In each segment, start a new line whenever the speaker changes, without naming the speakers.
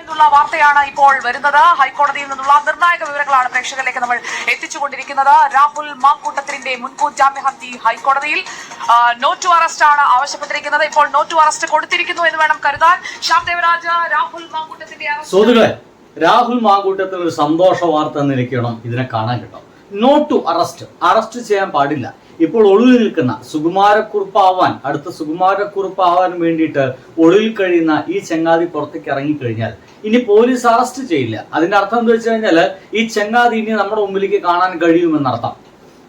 എന്നുള്ള വാർത്തയാണ് ഇപ്പോൾ വരുന്നത്. ഹൈക്കോടതിയിൽ നിന്നുള്ള നിർണായക വിവരങ്ങളാണ് പ്രേക്ഷകരിലേക്ക് നമ്മൾ എത്തിച്ചുകൊണ്ടിരിക്കുന്നത്. രാഹുൽ മാക്കൂട്ടത്തിന്റെ മുൻകൂർ ജാമ്യ ഹർജി ഹൈക്കോടതിയിൽ നോട്ട് അറസ്റ്റ് ആണ് ആവശ്യപ്പെട്ടിരിക്കുന്നത്. ഇപ്പോൾ നോട്ട് അറസ്റ്റ് കൊടുത്തിരിക്കുന്നു എന്ന് വേണം കരുതാൻ. ശ്യാം ദേവരാജ രാഹുൽ
സുഹൃത്തുക്കളെ രാഹുൽ മാങ്കൂട്ടത്തിൽ ഒരു സന്തോഷ വാർത്ത എന്നിരിക്കണം ഇതിനെ കാണാൻ കിട്ടും. Not to arrest. അറസ്റ്റ് ചെയ്യാൻ പാടില്ല. ഇപ്പോൾ ഒളിവിൽ നിൽക്കുന്ന സുകുമാരക്കുറുപ്പാവാൻ അടുത്ത സുകുമാരക്കുറുപ്പാവാൻ വേണ്ടിയിട്ട് ഒളിവിൽ കഴിയുന്ന ഈ ചങ്ങാതി പുറത്തേക്ക് ഇറങ്ങിക്കഴിഞ്ഞാൽ ഇനി പോലീസ് അറസ്റ്റ് ചെയ്യില്ല. അതിന്റെ അർത്ഥം എന്താ വെച്ച് കഴിഞ്ഞാൽ ഈ ചങ്ങാതി ഇനി നമ്മുടെ മുമ്പിലേക്ക് കാണാൻ കഴിയുമെന്നർത്ഥം.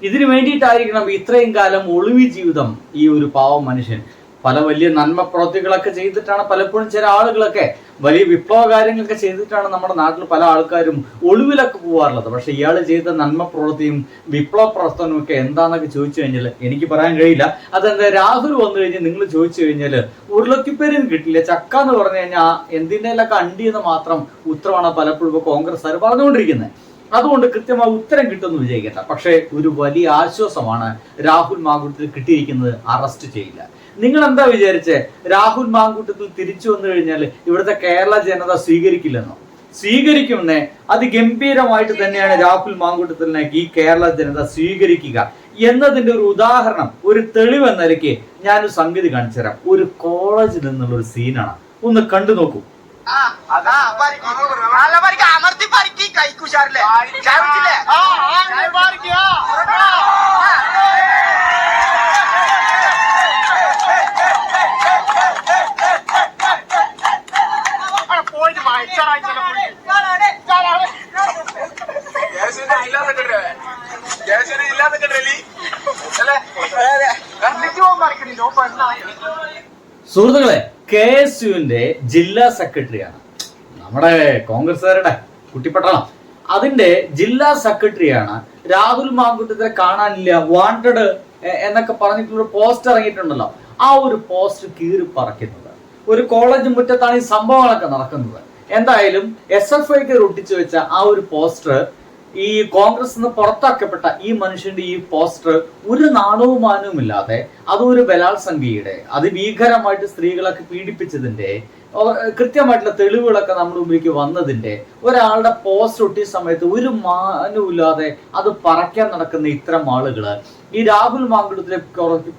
ഇതിനു വേണ്ടിയിട്ടായിരിക്കണം ഇത്രയും കാലം ഒളിവി ജീവിതം ഈ ഒരു പാവം മനുഷ്യൻ പല വലിയ നന്മ പ്രവൃത്തികളൊക്കെ ചെയ്തിട്ടാണ് പലപ്പോഴും ചില ആളുകളൊക്കെ വലിയ വിപ്ലവ കാര്യങ്ങളൊക്കെ ചെയ്തിട്ടാണ് നമ്മുടെ നാട്ടിൽ പല ആൾക്കാരും ഒളിവിലൊക്കെ പോകാറുള്ളത് പക്ഷെ ഇയാൾ ചെയ്ത നന്മ പ്രവൃത്തിയും വിപ്ലവ പ്രവർത്തനവും ഒക്കെ എന്താണെന്നൊക്കെ ചോദിച്ചു കഴിഞ്ഞാൽ എനിക്ക് പറയാൻ കഴിയില്ല. അതെന്താ രാഹുൽ വന്നു കഴിഞ്ഞാൽ നിങ്ങൾ ചോദിച്ചു കഴിഞ്ഞാൽ ഉരുളക്കിപ്പേരും കിട്ടില്ല ചക്ക എന്ന് പറഞ്ഞു കഴിഞ്ഞാൽ എന്തിനേലൊക്കെ അണ്ടി എന്ന് മാത്രം ഉത്തരമാണ് പലപ്പോഴും ഇപ്പൊ കോൺഗ്രസ്സുകാർ പറഞ്ഞുകൊണ്ടിരിക്കുന്നത് അതുകൊണ്ട് കൃത്യമായ ഉത്തരം കിട്ടുമെന്ന് വിചാരിക്കട്ടെ പക്ഷേ ഒരു വലിയ ആശ്വാസമാണ് രാഹുൽ മാങ്കൂട്ടത്തിൽ കിട്ടിയിരിക്കുന്നത് അറസ്റ്റ് ചെയ്യില്ല. നിങ്ങൾ എന്താ വിചാരിച്ചേ രാഹുൽ മാങ്കൂട്ടത്തിൽ തിരിച്ചു വന്നു കഴിഞ്ഞാൽ ഇവിടുത്തെ കേരള ജനത സ്വീകരിക്കില്ലെന്നോ അത് ഗംഭീരമായിട്ട് തന്നെയാണ് രാഹുൽ മാങ്കൂട്ടത്തിനെ ഈ കേരള ജനത സ്വീകരിക്കുക എന്നതിന്റെ ഒരു ഉദാഹരണം ഒരു തെളിവ് എന്ന നിലയ്ക്ക് ഞാനൊരു സംഗതി കാണിച്ചു തരാം ഒരു കോളേജിൽ നിന്നുള്ള ഒരു സീനാണ് ഒന്ന് കണ്ടു നോക്കൂ.
അമർത്തി കൈക്കുശാറില്ലേ
സുഹൃത്തുക്കളെ കെ എസ് യുവിന്റെ ജില്ലാ സെക്രട്ടറിയാണ്. നമ്മുടെ കോൺഗ്രസുകാരുടെ കുട്ടിപ്പട്ടണം. അതിന്റെ ജില്ലാ സെക്രട്ടറിയാണ് രാഹുൽ മാങ്കുട്ടത്തിനെ കാണാനില്ല വാണ്ടഡ് എന്നൊക്കെ പറഞ്ഞിട്ടുള്ള പോസ്റ്റ് ഇറങ്ങിയിട്ടുണ്ടല്ലോ. ആ ഒരു പോസ്റ്റ് കീറി പറക്കുന്നത് ഒരു കോളേജ് മുറ്റത്താണ് ഈ സംഭവങ്ങളൊക്കെ നടക്കുന്നത്. എന്തായാലും എസ് എഫ് ഐക്ക് ഒട്ടിച്ചു വെച്ച ആ ഒരു പോസ്റ്റർ ഈ കോൺഗ്രസ് നിന്ന് പുറത്താക്കപ്പെട്ട ഈ മനുഷ്യന്റെ ഈ പോസ്റ്റർ ഒരു നാണവും മാനവും ഇല്ലാതെ അതൊരു അത് അതിഭീകരമായിട്ട് സ്ത്രീകളൊക്കെ പീഡിപ്പിച്ചതിന്റെ കൃത്യമായിട്ടുള്ള തെളിവുകളൊക്കെ നമ്മുടെ മുമ്പിലേക്ക് വന്നതിന്റെ ഒരാളുടെ പോസ്റ്റ് ഒട്ടിയ സമയത്ത് ഒരു മാനവും ഇല്ലാതെ അത് പറക്കാൻ നടക്കുന്ന ഇത്തരം ആളുകൾ ഈ രാഹുൽ മാങ്കുടത്തിലെ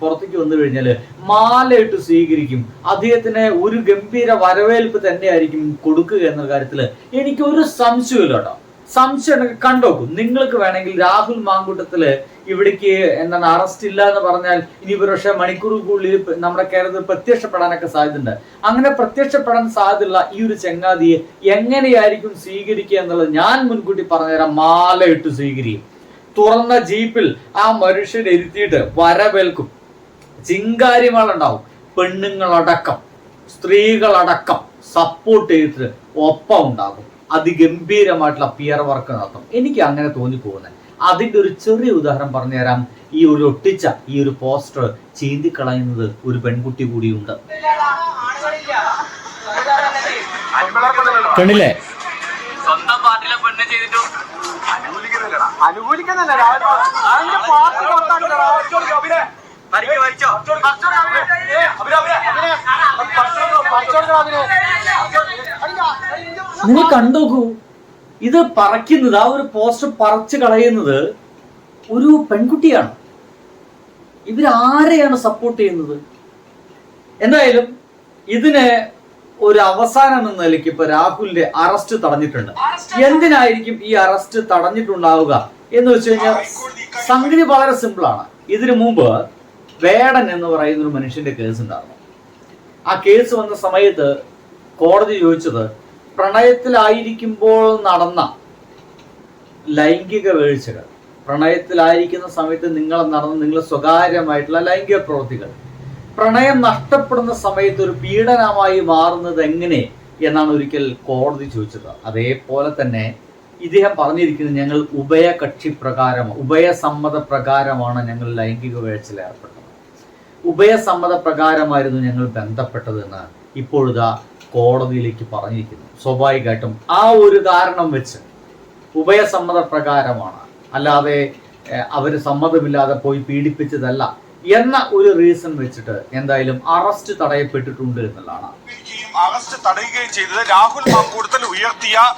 പുറത്തേക്ക് വന്നു കഴിഞ്ഞാൽ മാലയിട്ട് സ്വീകരിക്കും. അദ്ദേഹത്തിന് ഒരു ഗംഭീര വരവേൽപ്പ് തന്നെയായിരിക്കും കൊടുക്കുക എന്ന കാര്യത്തിൽ എനിക്ക് ഒരു സംശയമില്ല കേട്ടോ സംശയം കണ്ടോക്കും. നിങ്ങൾക്ക് വേണമെങ്കിൽ രാഹുൽ മാങ്കൂട്ടത്തിൽ ഇവിടേക്ക് എന്താണ് അറസ്റ്റ് ഇല്ല എന്ന് പറഞ്ഞാൽ ഇനി പക്ഷേ മണിക്കൂറുകൾക്കുള്ളിൽ നമ്മുടെ കേരളത്തിൽ പ്രത്യക്ഷപ്പെടാനൊക്കെ സാധ്യതയുണ്ട്. അങ്ങനെ പ്രത്യക്ഷപ്പെടാൻ സാധ്യതയുള്ള ഈ ഒരു ചങ്ങാതിയെ എങ്ങനെയായിരിക്കും സ്വീകരിക്കുക എന്നുള്ളത് ഞാൻ മുൻകൂട്ടി പറഞ്ഞുതരാം. മാലയിട്ട് സ്വീകരിക്കും. തുറന്ന ജീപ്പിൽ ആ മനുഷ്യനെ ഇരുത്തിയിട്ട് വരവേൽക്കും. ചിങ്കാരിമാളുണ്ടാവും. പെണ്ണുങ്ങളടക്കം. സ്ത്രീകളടക്കം. സപ്പോർട്ട് ചെയ്തിട്ട് ഒപ്പം ഉണ്ടാകും. അതിഗംഭീരമായിട്ടുള്ള പിയർ വർക്ക് നടത്തും എനിക്ക് അങ്ങനെ തോന്നിപ്പോകുന്നത് അതിന്റെ ഒരു ചെറിയ ഉദാഹരണം പറഞ്ഞു തരാം ഈ ഒരു ഒട്ടിച്ച ഈ ഒരു പോസ്റ്റർ ചീന്തിക്കളയുന്നത് ഒരു പെൺകുട്ടി കൂടിയുണ്ട് കണ്ടില്ലേ
സ്വന്തം പാർട്ടിയിലെ പെണ്ണ് ചെയ്തിട്ടു
അനുകൂലിക്കുന്നല്ല
നിങ്ങൾ കണ്ടോക്കൂ. ഇത് പറക്കുന്നത് ആ ഒരു പോസ്റ്റർ പറിച്ചു കളയുന്നത് ഒരു പെൺകുട്ടിയാണ്. ഇവരാരെയാണ് സപ്പോർട്ട് ചെയ്യുന്നത്? എന്തായാലും ഇതിന് ഒരു അവസാനം എന്ന നിലയ്ക്ക് ഇപ്പൊ രാഹുലിന്റെ അറസ്റ്റ് തടഞ്ഞിട്ടുണ്ട്. എന്തിനായിരിക്കും ഈ അറസ്റ്റ് തടഞ്ഞിട്ടുണ്ടാവുക എന്ന് വെച്ച് കഴിഞ്ഞാൽ സംഗതി വളരെ സിമ്പിൾ ആണ്. ഇതിനു മുമ്പ് വേടൻ എന്ന് പറയുന്ന ഒരു മനുഷ്യന്റെ കേസ് ഉണ്ടായിരുന്നു. ആ കേസ് വന്ന സമയത്ത് കോടതി ചോദിച്ചത് പ്രണയത്തിലായിരിക്കുമ്പോൾ നടന്ന ലൈംഗിക വീഴ്ചകൾ. പ്രണയത്തിലായിരിക്കുന്ന സമയത്ത് നിങ്ങൾ നടന്ന നിങ്ങൾ സ്വകാര്യമായിട്ടുള്ള ലൈംഗിക പ്രവൃത്തികൾ. പ്രണയം നഷ്ടപ്പെടുന്ന സമയത്ത് ഒരു പീഡനമായി മാറുന്നത് എങ്ങനെ എന്നാണ് ഒരിക്കൽ കോടതി ചോദിച്ചത്. അതേപോലെ തന്നെ ഇദ്ദേഹം പറഞ്ഞിരിക്കുന്നത് ഞങ്ങൾ ഉഭയകക്ഷി പ്രകാരം ഉഭയസമ്മത പ്രകാരമാണ് ഞങ്ങൾ ലൈംഗിക വീഴ്ചയിൽ ഏർപ്പെട്ടത്. ഉഭയസമ്മത പ്രകാരമായിരുന്നു ഞങ്ങൾ ബന്ധപ്പെട്ടതെന്ന് ഇപ്പോഴിതാ കോടതിയിലേക്ക് പറഞ്ഞിരിക്കുന്നു. സ്വാഭാവികമായിട്ടും ആ ഒരു കാരണം വെച്ച് ഉഭയസമ്മത പ്രകാരമാണ് അല്ലാതെ അവർ സമ്മതമില്ലാതെ പോയി പീഡിപ്പിച്ചതല്ല. എന്ന ഒരു റീസൺ വെച്ചിട്ട് എന്തായാലും അറസ്റ്റ് തടയപ്പെട്ടിട്ടുണ്ട് എന്നുള്ളതാണ്.
അറസ്റ്റ് തടയുകയും ചെയ്തത് രാഹുൽ മാങ്കൂട്ടത്തിൽ ഉയർത്തിയ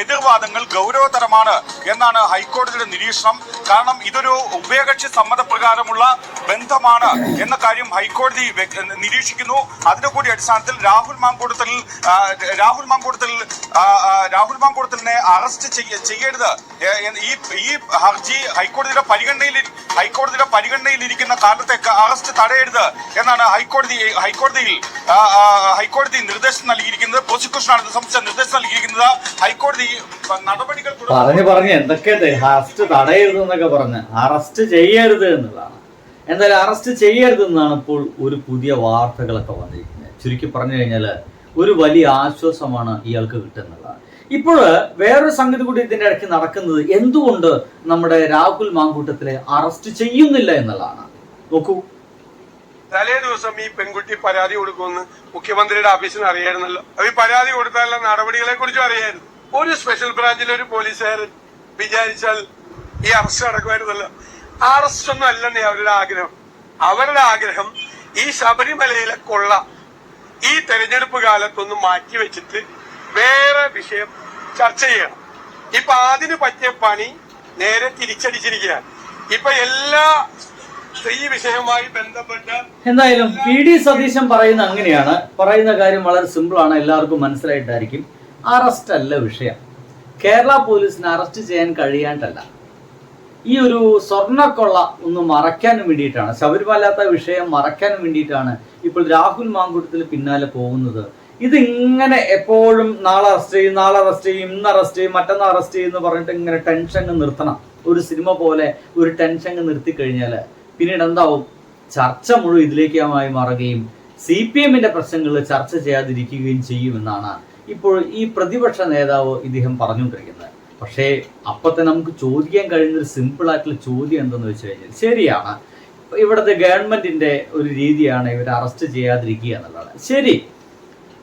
എതിർവാദങ്ങൾ ഗൗരവതരമാണ് എന്നാണ് ഹൈക്കോടതിയുടെ നിരീക്ഷണം. കാരണം ഇതൊരു ഉഭയകക്ഷി സമ്മതപ്രകാരമുള്ള ബന്ധമാണ് എന്ന കാര്യം ഹൈക്കോടതി നിരീക്ഷിക്കുന്നു. അതിന്റെ കൂടി അടിസ്ഥാനത്തിൽ രാഹുൽ മാങ്കൂട്ടത്തിൽ രാഹുൽ ആ, രാഹുൽ മാങ്കൂട്ടത്തിനെ അറസ്റ്റ് ചെയ്യ- ചെയ്യരുത്. ഈ ഈ ഹർജി ഹൈക്കോടതിയുടെ പരിഗണനയിൽ ഹൈക്കോടതിയുടെ പരിഗണനയിലിരിക്കുന്ന കാലത്തേക്ക് അറസ്റ്റ് തടയരുത് എന്നാണ് ഹൈക്കോടതി ഹൈക്കോടതിയിൽ ഹൈക്കോടതി നിർദ്ദേശം നൽകിയിരിക്കുന്നത്. പ്രോസിക്യൂഷനാണ് ഇത് സംബന്ധിച്ച നിർദ്ദേശം നൽകിയിരിക്കുന്നത്. ഹൈക്കോടതി നടപടികൾ
പറഞ്ഞു പറഞ്ഞു എന്തൊക്കെ അറസ്റ്റ് തടയരുത് എന്നൊക്കെ പറഞ്ഞ്. അറസ്റ്റ് ചെയ്യരുത് എന്നുള്ളതാണ്. എന്തായാലും അറസ്റ്റ് ചെയ്യരുത് എന്നാണ് ഇപ്പോൾ ഒരു പുതിയ വാർത്തകളൊക്കെ വന്നിരിക്കുന്നത്. ചുരുക്കി പറഞ്ഞു കഴിഞ്ഞാൽ ഒരു വലിയ ആശ്വാസമാണ് ഇയാൾക്ക് കിട്ടുന്നതാണ് ഇപ്പോൾ വേറൊരു സംഗതി കൂടി ഇതിന്റെ ഇടയ്ക്ക് നടക്കുന്നത് എന്തുകൊണ്ട് നമ്മുടെ രാഹുൽ മാങ്കൂട്ടത്തിലെ അറസ്റ്റ് ചെയ്യുന്നില്ല എന്നുള്ളതാണ്. നോക്കൂ.
തലേ ദിവസം ഈ പെൺകുട്ടി പരാതി കൊടുക്കുമെന്ന് മുഖ്യമന്ത്രിയുടെ ഓഫീസിന് അറിയായിരുന്നല്ലോ. ഈ പരാതി കൊടുത്താലുള്ള നടപടികളെ കുറിച്ചും അറിയായിരുന്നു. ഒരു സ്പെഷ്യൽ ബ്രാഞ്ചിലെ ഒരു പോലീസുകാരൻ വിചാരിച്ചാൽ ഈ അറസ്റ്റ് നടക്കുമായിരുന്നല്ലോ. അറസ്റ്റ് ഒന്നും അല്ലെന്നേ അവരുടെ ആഗ്രഹം. അവരുടെ ആഗ്രഹം ഈ ശബരിമലയിലെ കൊള്ള ഈ തെരഞ്ഞെടുപ്പ് കാലത്തൊന്ന് മാറ്റിവെച്ചിട്ട് വേറെ വിഷയം ചർച്ച ചെയ്യണം. ഇപ്പൊ അതിന് പറ്റിയ പണി നേരെ തിരിച്ചടിച്ചിരിക്കുകയാണ്. ഇപ്പൊ എല്ലാ സ്ത്രീ വിഷയവുമായി ബന്ധപ്പെട്ട
എന്തായാലും പി ഡി സതീശൻ പറയുന്ന അങ്ങനെയാണ്. പറയുന്ന കാര്യം വളരെ സിമ്പിൾ ആണ്. എല്ലാവർക്കും മനസ്സിലായിട്ടായിരിക്കും. അറസ്റ്റ് അല്ല വിഷയം. കേരള പോലീസിന് അറസ്റ്റ് ചെയ്യാൻ കഴിയാണ്ടല്ല. ഈ ഒരു സ്വർണക്കൊള്ള ഒന്ന് മറയ്ക്കാൻ വേണ്ടിയിട്ടാണ്. ശബരിമലാത്ത വിഷയം മറയ്ക്കാൻ വേണ്ടിയിട്ടാണ് ഇപ്പോൾ രാഹുൽ മാങ്കുട്ടത്തിൽ പിന്നാലെ പോകുന്നത്. ഇതിങ്ങനെ എപ്പോഴും നാളെ അറസ്റ്റ് ചെയ്യും നാളെ അറസ്റ്റ് ചെയ്യും ഇന്ന് അറസ്റ്റ് ചെയ്യും മറ്റന്നാൾ അറസ്റ്റ് ചെയ്യും എന്ന് പറഞ്ഞിട്ട് ഇങ്ങനെ ടെൻഷൻ നിർത്തണം. ഒരു സിനിമ പോലെ ഒരു ടെൻഷൻ നിർത്തി കഴിഞ്ഞാൽ പിന്നീട് എന്താവും? ചർച്ച മുഴുവൻ ഇതിലേക്കുമായി മാറുകയും സി പി എമ്മിന്റെ പ്രശ്നങ്ങൾ ചർച്ച ചെയ്യാതിരിക്കുകയും ചെയ്യുമെന്നാണ് ഇപ്പോൾ ഈ പ്രതിപക്ഷ നേതാവ് ഇദ്ദേഹം പറഞ്ഞുകൊണ്ടിരിക്കുന്നത്. പക്ഷേ അപ്പത്തെ നമുക്ക് ചോദിക്കാൻ കഴിയുന്ന സിമ്പിൾ ആയിട്ടുള്ള ചോദ്യം എന്തെന്ന് വെച്ച് കഴിഞ്ഞാൽ ശരിയാണ്. ഇവിടുത്തെ ഗവൺമെന്റിന്റെ ഒരു രീതിയാണ് ഇവരെ അറസ്റ്റ് ചെയ്യാതിരിക്കുക എന്നുള്ളത്. ശരി.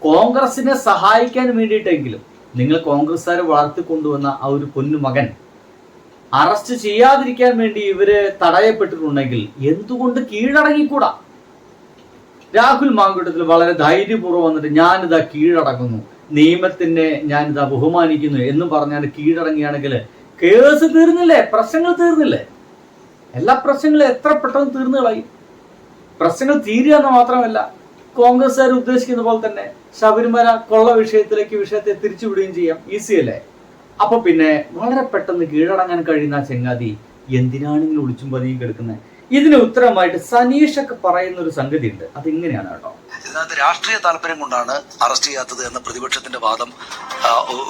കോൺഗ്രസിനെ സഹായിക്കാൻ വേണ്ടിയിട്ടെങ്കിലും നിങ്ങൾ കോൺഗ്രസ്സുകാർ വളർത്തിക്കൊണ്ടുവന്ന ആ ഒരു പൊന്നു മകൻ അറസ്റ്റ് ചെയ്യാതിരിക്കാൻ വേണ്ടി ഇവർ തടയപ്പെട്ടിട്ടുണ്ടെങ്കിൽ എന്തുകൊണ്ട് കീഴടങ്ങിക്കൂടാ? രാഹുൽ മാങ്കുട്ടത്തിൽ വളരെ ധൈര്യപൂർവം വന്നിട്ട് ഞാനിതാ കീഴടങ്ങുന്നു. നിയമത്തിനെ ഞാനിതാ ബഹുമാനിക്കുന്നു എന്ന് പറഞ്ഞാൽ കീഴടങ്ങിയാണെങ്കിൽ കേസ് തീർന്നില്ലേ? പ്രശ്നങ്ങൾ തീർന്നില്ലേ? എല്ലാ പ്രശ്നങ്ങളും എത്ര പെട്ടെന്ന് തീർന്നു കളയും? പ്രശ്നങ്ങൾ തീരുക എന്ന് മാത്രമല്ല. കോൺഗ്രസ്സുകാർ ഉദ്ദേശിക്കുന്ന പോലെ തന്നെ ശബരിമല കൊള്ള വിഷയത്തിലേക്ക് വിഷയത്തെ തിരിച്ചുവിടുകയും ചെയ്യാം. ഈസി അല്ലേ? അപ്പൊ പിന്നെ വളരെ പെട്ടെന്ന് കീഴടങ്ങാൻ കഴിയുന്ന ചെങ്ങാതി എന്തിനാണ് ഇങ്ങനെ ഒളിച്ചും പതിയും കിടക്കുന്നത്? ഇതിന് ഉത്തരമായിട്ട് സനീഷൊക്കെ പറയുന്ന ഒരു സംഗതി ഉണ്ട് അത് ഇങ്ങനെയാണ് കേട്ടോ
രാഷ്ട്രീയ താല്പര്യം കൊണ്ടാണ് അറസ്റ്റ് ചെയ്യാത്തത് എന്ന പ്രതിപക്ഷത്തിന്റെ വാദം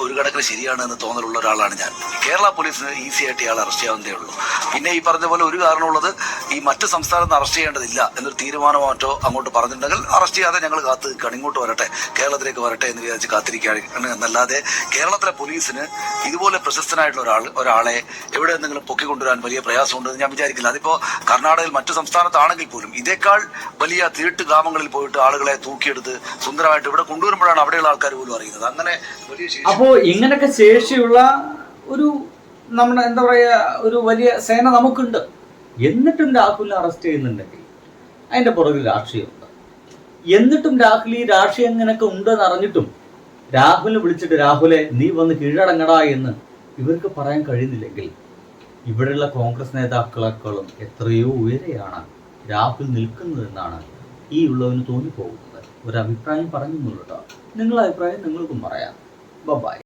ഒരു കണക്കിന് ശരിയാണ് എന്ന് തോന്നലുള്ള ഒരാളാണ് ഞാൻ. കേരള പോലീസിന് ഈസി ആയിട്ട് ഇയാൾ അറസ്റ്റ് ചെയ്യാവുന്നതേ ഉള്ളൂ. പിന്നെ ഈ പറഞ്ഞ പോലെ ഒരു കാരണമുള്ളത് ഈ മറ്റ് സംസ്ഥാനത്ത് അറസ്റ്റ് ചെയ്യേണ്ടതില്ല എന്നൊരു തീരുമാനമോ മറ്റോ അങ്ങോട്ട് പറഞ്ഞിട്ടുണ്ടെങ്കിൽ അറസ്റ്റ് ചെയ്യാതെ ഞങ്ങൾ കാത്തു നിൽക്കുകയാണ്. ഇങ്ങോട്ട് വരട്ടെ കേരളത്തിലേക്ക് വരട്ടെ എന്ന് വിചാരിച്ച് കാത്തിരിക്കുകയാണ്. എന്നല്ലാതെ കേരളത്തിലെ പോലീസിന് ഇതുപോലെ പ്രശസ്തനായിട്ടുള്ള ഒരാൾ ഒരാളെ എവിടെ എന്തെങ്കിലും പൊക്കിക്കൊണ്ടുവരാൻ വലിയ പ്രയാസമുണ്ടെന്ന് ഞാൻ വിചാരിക്കില്ല. അതിപ്പോൾ കർണാടകയിൽ മറ്റു സംസ്ഥാനത്താണെങ്കിൽ പോലും ഇതേക്കാൾ വലിയ തീട്ട് ഗ്രാമങ്ങളിൽ പോയിട്ട് ആളുകളെ തൂക്കിയെടുത്ത് സുന്ദരമായിട്ട് ഇവിടെ കൊണ്ടുവരുമ്പോഴാണ് അവിടെയുള്ള ആൾക്കാർ പോലും അറിയുന്നത്. അങ്ങനെ വലിയ
അപ്പോ ഇങ്ങനൊക്കെ ശേഷിയുള്ള ഒരു നമ്മുടെ എന്താ പറയാ ഒരു വലിയ സേന നമുക്കുണ്ട്. എന്നിട്ടും രാഹുലിനെ അറസ്റ്റ് ചെയ്യുന്നുണ്ടെങ്കിൽ അതിന്റെ പുറകിൽ രാഷ്ട്രീയമുണ്ട്. എന്നിട്ടും രാഹുൽ ഈ രാഷ്ട്രീയം ഇങ്ങനൊക്കെ ഉണ്ടെന്ന് അറിഞ്ഞിട്ടും രാഹുലിനെ വിളിച്ചിട്ട് രാഹുലെ നീ വന്ന് കീഴടങ്ങടാ എന്ന് ഇവർക്ക് പറയാൻ കഴിയുന്നില്ലെങ്കിൽ ഇവിടെയുള്ള കോൺഗ്രസ് നേതാക്കളെക്കാളും എത്രയോ ഉയരെയാണ് രാഹുൽ നിൽക്കുന്നതെന്നാണ് ഈ ഉള്ളവന് തോന്നിപ്പോകുന്നത്. ഒരു അഭിപ്രായം പറഞ്ഞു കേട്ടോ. നിങ്ങളുടെ അഭിപ്രായം നിങ്ങൾക്കും പറയാം. Bye bye.